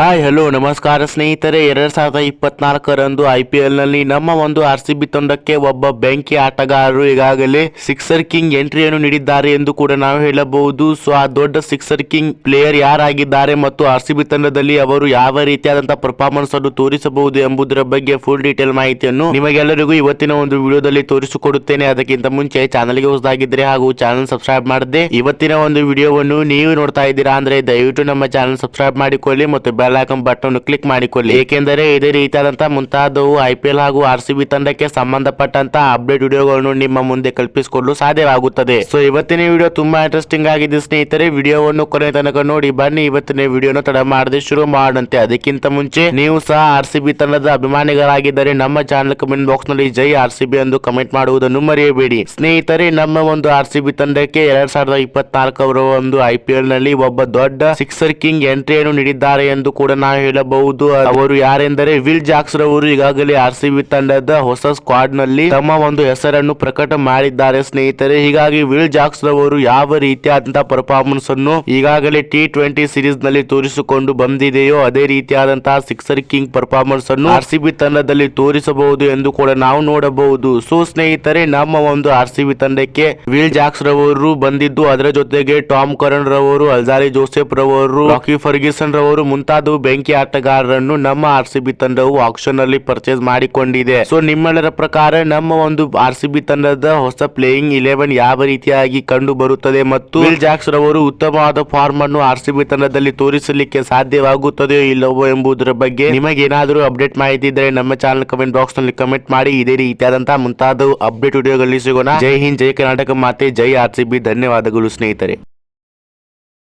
Hi hello ನಮಸ್ಕಾರ ಸ್ನೇಹಿತರೆ. ಎರಡು ಸಾವಿರದ ಇಪ್ಪತ್ನಾಲ್ಕರಂದು ಐ ಪಿ ಎಲ್ನಲ್ಲಿ ನಮ್ಮ ಒಂದು ಆರ್ ಸಿ ಬಿ ತಂಡಕ್ಕೆ ಒಬ್ಬ ಬೆಂಕಿ ಆಟಗಾರರು ಈಗಾಗಲೇ ಸಿಕ್ಸರ್ ಕಿಂಗ್ ಎಂಟ್ರಿಯನ್ನು ನೀಡಿದ್ದಾರೆ ಎಂದು ಕೂಡ ನಾವು ಹೇಳಬಹುದು. ಸೊ ಆ ದೊಡ್ಡ ಸಿಕ್ಸರ್ ಕಿಂಗ್ ಪ್ಲೇಯರ್ ಯಾರಾಗಿದ್ದಾರೆ ಮತ್ತು ಆರ್ ಸಿ ಬಿ ತಂಡದಲ್ಲಿ ಅವರು ಯಾವ ರೀತಿಯಾದಂತಹ ಪರ್ಫಾರ್ಮೆನ್ಸ್ ಅನ್ನು ತೋರಿಸಬಹುದು ಎಂಬುದರ ಬಗ್ಗೆ ಫುಲ್ ಡೀಟೇಲ್ ಮಾಹಿತಿಯನ್ನು ನಿಮಗೆಲ್ಲರಿಗೂ ಇವತ್ತಿನ ಒಂದು ವಿಡಿಯೋದಲ್ಲಿ ತೋರಿಸಿಕೊಡುತ್ತೇನೆ. ಅದಕ್ಕಿಂತ ಮುಂಚೆ ಚಾನಲ್ಗೆ ಹೊಸದಾಗಿದ್ದರೆ ಹಾಗೂ ಚಾನಲ್ ಸಬ್ಸ್ಕ್ರೈಬ್ ಮಾಡದೆ ಇವತ್ತಿನ ಒಂದು ವಿಡಿಯೋವನ್ನು ನೀವು ನೋಡ್ತಾ ಇದ್ದೀರಾ ಅಂದ್ರೆ ದಯವಿಟ್ಟು ನಮ್ಮ ಚಾನಲ್ ಸಬ್ಸ್ಕ್ರೈಬ್ ಮಾಡಿಕೊಳ್ಳಿ ಮತ್ತು ಬೆಲ್ ಬಟನ್ ಕ್ಲಿಕ್ ಮಾಡಿಕೊಳ್ಳಿ ಏಕೆಂದರೆ ಇದೇ ರೀತಿಯಾದಂತಹ ಮುಂತಾದವು ಐ ಪಿ ಎಲ್ ಹಾಗೂ ಆರ್ ಸಿ ಬಿ ತಂಡಕ್ಕೆ ಸಂಬಂಧಪಟ್ಟಂತಹ ಅಪ್ಡೇಟ್ ವಿಡಿಯೋಗಳನ್ನು ನಿಮ್ಮ ಮುಂದೆ ಕಲ್ಪಿಸಿಕೊಳ್ಳಲು ಸಾಧ್ಯವಾಗುತ್ತದೆ. ಸೊ ಇವತ್ತಿನ ವಿಡಿಯೋ ತುಂಬಾ ಇಂಟ್ರೆಸ್ಟಿಂಗ್ ಆಗಿದೆ ಸ್ನೇಹಿತರೆ. ವಿಡಿಯೋವನ್ನು ಕೊನೆ ತನಕ ನೋಡಿ ಬನ್ನಿ. ಇವತ್ತಿನ ವಿಡಿಯೋನ ತಡ ಮಾಡದೆ ಶುರು ಮಾಡಂತೆ ಅದಕ್ಕಿಂತ ಮುಂಚೆ ನೀವು ಸಹ ಆರ್ ಸಿ ಬಿ ತಂಡದ ಅಭಿಮಾನಿಗಳಾಗಿದ್ದರೆ ನಮ್ಮ ಚಾನಲ್ ಕಮೆಂಟ್ ಬಾಕ್ಸ್ನಲ್ಲಿ ಜೈ ಆರ್ ಸಿ ಬಿ ಎಂದು ಕಮೆಂಟ್ ಮಾಡುವುದನ್ನು ಮರೆಯಬೇಡಿ. ಸ್ನೇಹಿತರೆ, ನಮ್ಮ ಒಂದು ಆರ್ ಸಿ ಬಿ ತಂಡಕ್ಕೆ ಎರಡ್ ಸಾವಿರದ ಇಪ್ಪತ್ನಾಲ್ಕರ ಒಂದು ಐ ಪಿ ಎಲ್ನಲ್ಲಿ ಒಬ್ಬ ದೊಡ್ಡ ಸಿಕ್ಸರ್ ಕಿಂಗ್ ಎಂಟ್ರಿಯನ್ನು ನೀಡಿದ್ದಾರೆ ಎಂದು ಕೂಡ ನಾವು ಹೇಳಬಹುದು. ಅವರು ಯಾರೆಂದರೆ ವಿಲ್ ಜಾಕ್ಸ್ ರವರು ಈಗಾಗಲೇ ಆರ್ ತಂಡದ ಹೊಸ ಸ್ಕ್ವಾಡ್ನಲ್ಲಿ ತಮ್ಮ ಒಂದು ಹೆಸರನ್ನು ಪ್ರಕಟ ಮಾಡಿದ್ದಾರೆ ಸ್ನೇಹಿತರೆ. ಹೀಗಾಗಿ ವಿಲ್ ಜಾಕ್ಸ್ ರವರು ಯಾವ ರೀತಿಯಾದಂತಹ ಪರ್ಫಾರ್ಮೆನ್ಸ್ ಅನ್ನು ಈಗಾಗಲೇ ಟಿ ಟ್ವೆಂಟಿ ಸಿರೀಸ್ನಲ್ಲಿ ತೋರಿಸಿಕೊಂಡು ಬಂದಿದೆಯೋ, ಅದೇ ರೀತಿಯಾದಂತಹ ಸಿಕ್ಸರ್ ಕಿಂಗ್ ಪರ್ಫಾರ್ಮೆನ್ಸ್ ಅನ್ನು ಆರ್ ತಂಡದಲ್ಲಿ ತೋರಿಸಬಹುದು ಎಂದು ಕೂಡ ನಾವು ನೋಡಬಹುದು. ಸೊ, ಸ್ನೇಹಿತರೆ, ನಮ್ಮ ಒಂದು ಆರ್ ತಂಡಕ್ಕೆ ವಿಲ್ ಜಾಕ್ಸ್ ರವರು ಬಂದಿದ್ದು, ಅದರ ಜೊತೆಗೆ ಟಾಮ್ ಕರಣ್ ರವರು, ಅಲ್ಜಾರಿ ಜೋಸೆಫ್ ರವರು, ರಾಕಿ ಫರ್ಗಿಸನ್ ರವರು ಮುಂತಾದವು ಬೆಂಕಿ ಆಟಗಾರರನ್ನು ನಮ್ಮ ಆರ್ ಸಿ ಬಿ ತಂಡವು ಆಕ್ಷನ್ ಅಲ್ಲಿ ಪರ್ಚೇಸ್ ಮಾಡಿಕೊಂಡಿದೆ. ಸೊ ನಿಮ್ಮೆಲ್ಲರ ಪ್ರಕಾರ ನಮ್ಮ ಒಂದು ಆರ್ ಸಿ ಬಿ ತಂಡದ ಹೊಸ ಪ್ಲೇಯಿಂಗ್ ಇಲೆವೆನ್ ಯಾವ ರೀತಿಯಾಗಿ ಕಂಡು ಬರುತ್ತದೆ ಮತ್ತು ವಿಲ್ ಜಾಕ್ಸ್ ರವರು ಉತ್ತಮವಾದ ಫಾರ್ಮ್ ಅನ್ನು ಆರ್ ಸಿ ಬಿ ತಂಡದಲ್ಲಿ ತೋರಿಸಲಿಕ್ಕೆ ಸಾಧ್ಯವಾಗುತ್ತದೆಯೋ ಇಲ್ಲವೋ ಎಂಬುದರ ಬಗ್ಗೆ ನಿಮಗೇನಾದರೂ ಅಪ್ಡೇಟ್ ಮಾಹಿತಿ ಇದ್ದರೆ ನಮ್ಮ ಚಾನಲ್ ಕಮೆಂಟ್ ಬಾಕ್ಸ್ನಲ್ಲಿ ಕಮೆಂಟ್ ಮಾಡಿ. ಇದೇ ರೀತಿಯಾದಂತಹ ಮುಂತಾದ ಅಪ್ಡೇಟ್ ವಿಡಿಯೋಗಳಲ್ಲಿ ಸಿಗೋಣ. ಜೈ ಹಿಂದ್, ಜೈ ಕರ್ನಾಟಕ ಮಾತೆ, ಜೈ ಆರ್ ಸಿ ಬಿ. ಧನ್ಯವಾದಗಳು ಸ್ನೇಹಿತರೆ.